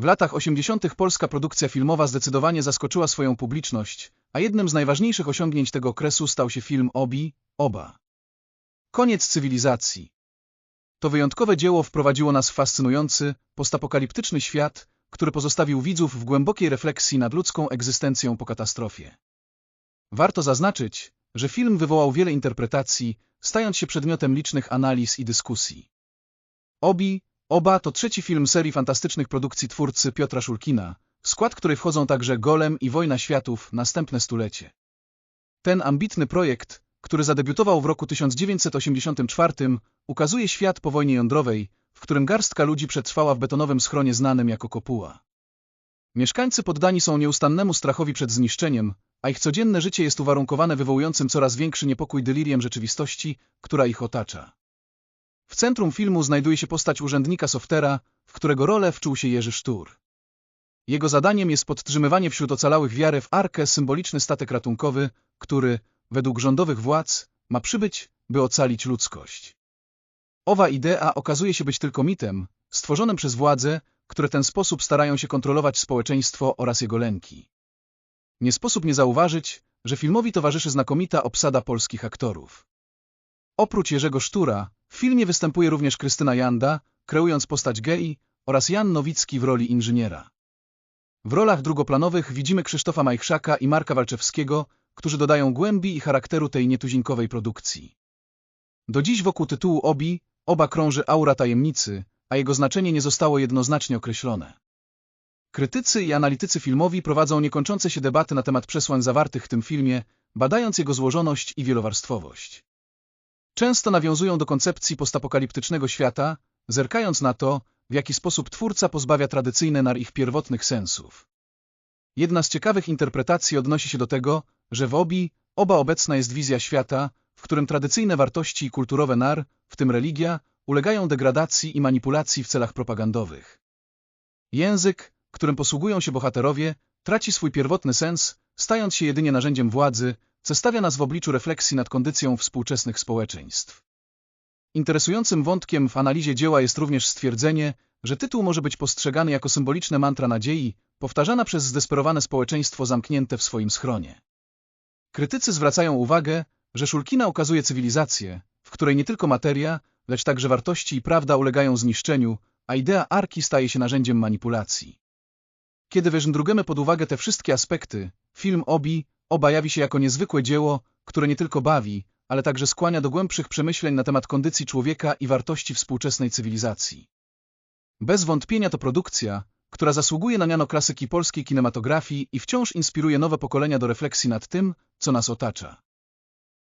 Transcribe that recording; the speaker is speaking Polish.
W latach 80. polska produkcja filmowa zdecydowanie zaskoczyła swoją publiczność, a jednym z najważniejszych osiągnięć tego okresu stał się film Obi, Oba. Koniec cywilizacji. To wyjątkowe dzieło wprowadziło nas w fascynujący, postapokaliptyczny świat, który pozostawił widzów w głębokiej refleksji nad ludzką egzystencją po katastrofie. Warto zaznaczyć, że film wywołał wiele interpretacji, stając się przedmiotem licznych analiz i dyskusji. Obi, Oba to trzeci film serii fantastycznych produkcji twórcy Piotra Szulkina, w skład której wchodzą także Golem i Wojna Światów, następne stulecie. Ten ambitny projekt, który zadebiutował w roku 1984, ukazuje świat po wojnie jądrowej, w którym garstka ludzi przetrwała w betonowym schronie znanym jako Kopuła. Mieszkańcy poddani są nieustannemu strachowi przed zniszczeniem, a ich codzienne życie jest uwarunkowane wywołującym coraz większy niepokój deliriem rzeczywistości, która ich otacza. W centrum filmu znajduje się postać urzędnika Softera, w którego rolę wczuł się Jerzy Sztur. Jego zadaniem jest podtrzymywanie wśród ocalałych wiary w Arkę symboliczny statek ratunkowy, który, według rządowych władz, ma przybyć, by ocalić ludzkość. Owa idea okazuje się być tylko mitem, stworzonym przez władze, które ten sposób starają się kontrolować społeczeństwo oraz jego lęki. Nie sposób nie zauważyć, że filmowi towarzyszy znakomita obsada polskich aktorów. Oprócz Jerzego Sztura, w filmie występuje również Krystyna Janda, kreując postać gei, oraz Jan Nowicki w roli inżyniera. W rolach drugoplanowych widzimy Krzysztofa Majchrzaka i Marka Walczewskiego, którzy dodają głębi i charakteru tej nietuzinkowej produkcji. Do dziś wokół tytułu Obi, oba krąży aura tajemnicy, a jego znaczenie nie zostało jednoznacznie określone. Krytycy i analitycy filmowi prowadzą niekończące się debaty na temat przesłań zawartych w tym filmie, badając jego złożoność i wielowarstwowość. Często nawiązują do koncepcji postapokaliptycznego świata, zerkając na to, w jaki sposób twórca pozbawia tradycyjne nar ich pierwotnych sensów. Jedna z ciekawych interpretacji odnosi się do tego, że w obi, oba obecna jest wizja świata, w którym tradycyjne wartości i kulturowe nar, w tym religia, ulegają degradacji i manipulacji w celach propagandowych. Język, którym posługują się bohaterowie, traci swój pierwotny sens, stając się jedynie narzędziem władzy, co stawia nas w obliczu refleksji nad kondycją współczesnych społeczeństw. Interesującym wątkiem w analizie dzieła jest również stwierdzenie, że tytuł może być postrzegany jako symboliczna mantra nadziei, powtarzana przez zdesperowane społeczeństwo zamknięte w swoim schronie. Krytycy zwracają uwagę, że Szulkina ukazuje cywilizację, w której nie tylko materia, lecz także wartości i prawda ulegają zniszczeniu, a idea arki staje się narzędziem manipulacji. Kiedy weźmiemy pod uwagę te wszystkie aspekty, film Obi Oba jawi się jako niezwykłe dzieło, które nie tylko bawi, ale także skłania do głębszych przemyśleń na temat kondycji człowieka i wartości współczesnej cywilizacji. Bez wątpienia to produkcja, która zasługuje na miano klasyki polskiej kinematografii i wciąż inspiruje nowe pokolenia do refleksji nad tym, co nas otacza.